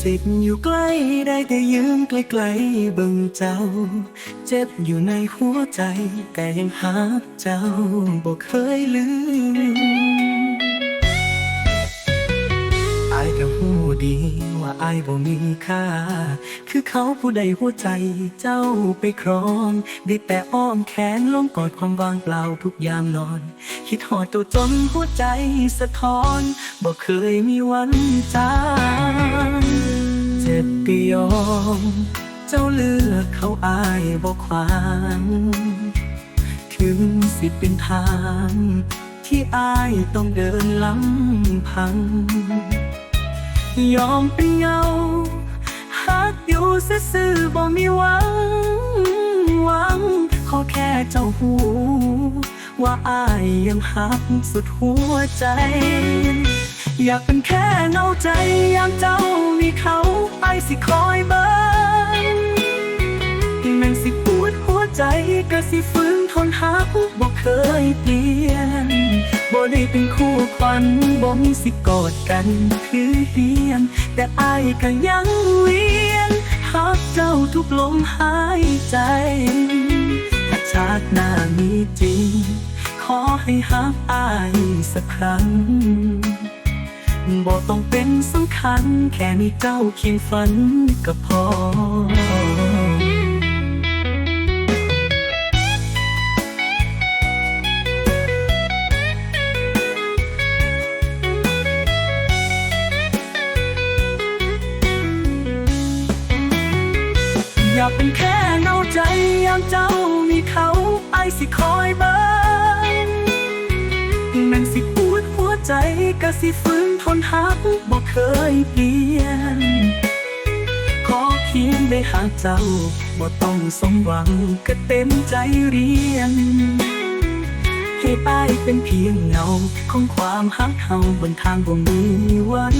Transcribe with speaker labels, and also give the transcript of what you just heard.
Speaker 1: สิทธิ์อยู่ใกล้ได้แต่ยืนไกลๆเบิ่งเจ้า เจ็บอยู่ในหัวใจ แต่ยังหาเจ้าบ่เคยลืมอายก็หูดีว่าอายบ่มีค่า คือเขาผู้ใดหัวใจเจ้าไปครอง ได้แต่อ้อมแขนลงกอดความว่างเปล่าทุกยามนอน คิดหอดตัวจนหัวใจสะท้อน บ่เคยมีวันจาง จ็บก็ยอม เจ้าเลือกเขาอายบ่ขวางถึงสิเป็นทาง ที่อายต้องเดินลำพัง ยอมเป็นเงาหักอยู่ซื่อๆบ่มีหวัง หวัง ขอแค่เจ้าหูว่าอายยังหักสุดหัวใจ อยากเป็นแค่เงาใจอย่ามเจ้า สิคอยเบิ่งแม่นสิปวดหัวใจก็สิฟื้นทนหักบ่เคยเปลี่ยนบ่ได้เป็นคู่ควันบ่มีสิกอดกันคือเฮียน แต่อายก็ยังเวียนหักเจ้าทุกลมหายใจถ้าชาติหน้ามีจริง ขอให้หักอายสักครั้ง บ่ต้องเป็นสำคัญ แค่มีเจ้าเคียงฝันก็พออยาเป็นแค่เงาใจยามเจ้ามีเขาไอสิคอยเบิ่งแมันสิป ใจก็สิฟื้นทนหักบ่เคยเปลี่ยน ขอเพียงได้หาเจ้าบ่ต้องสมหวังก็เต็มใจเรียน ให้ป้ายเป็นเพียงเงาของความหักเฮาบนทางบ่มีวัน